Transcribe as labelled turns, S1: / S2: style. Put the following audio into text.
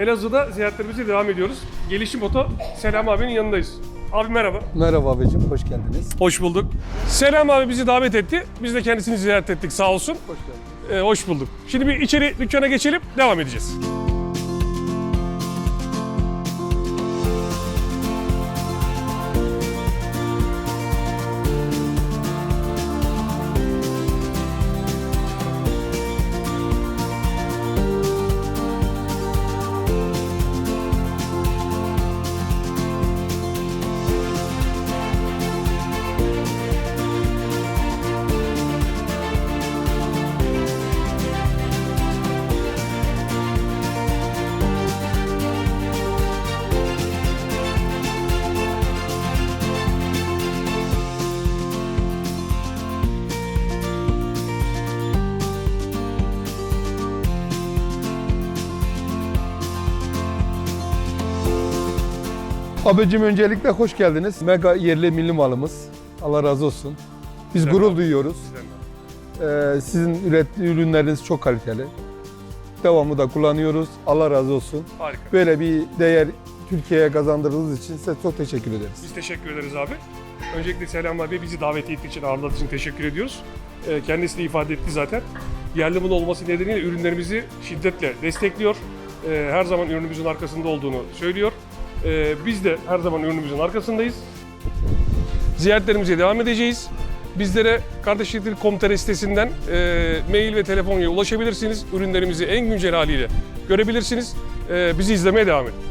S1: Elazığ'da ziyaretlerimize devam ediyoruz. Gelişim Oto Selam abinin yanındayız. Abi merhaba.
S2: Merhaba abicim, hoş geldiniz.
S1: Hoş bulduk. Selam abi bizi davet etti. Biz de kendisini ziyaret ettik sağ olsun.
S2: Hoş geldiniz.
S1: Ee, hoş bulduk. Şimdi bir içeri dükkana geçelim, devam edeceğiz.
S2: Abicim öncelikle hoş geldiniz. Mega yerli milli malımız. Allah razı olsun. Biz
S1: Güzel
S2: gurur
S1: abi.
S2: duyuyoruz. Ee, sizin ürettiği ürünleriniz çok kaliteli. Devamı da kullanıyoruz. Allah razı olsun.
S1: Harika.
S2: Böyle bir değer Türkiye'ye kazandırdığınız için size çok teşekkür ederiz.
S1: Biz teşekkür ederiz abi. Öncelikle Selam abi bizi davet ettiği için, ağırladığı için teşekkür ediyoruz. Ee, kendisi de ifade etti zaten. Yerli malı olması nedeniyle ürünlerimizi şiddetle destekliyor. Ee, her zaman ürünümüzün arkasında olduğunu söylüyor. Ee, biz de her zaman ürünümüzün arkasındayız. Ziyaretlerimize devam edeceğiz. Bizlere kardeşlikleri.com.tr sitesinden e, mail ve telefonla ulaşabilirsiniz. Ürünlerimizi en güncel haliyle görebilirsiniz. Ee, bizi izlemeye devam edin.